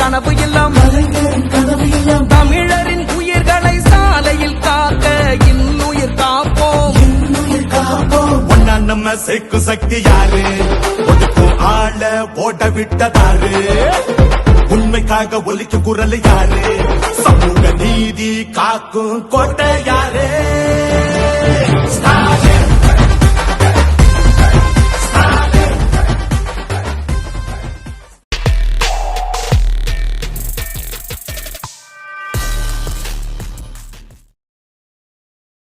கனவு எல்லாம் தமிழரின் உயிர்களை சாலையில் காக்க இன்னுயிர் காப்போம். ஒன்னா நம்ம சேர்க்கும் சக்தி யாரு? ஒதுக்கும் ஆள ஓட்ட விட்டதாரு உண்மைக்காக ஒலிக்கும் குரல் யாரு? சமூக நீதி காக்கும் கோட்டை யாரு?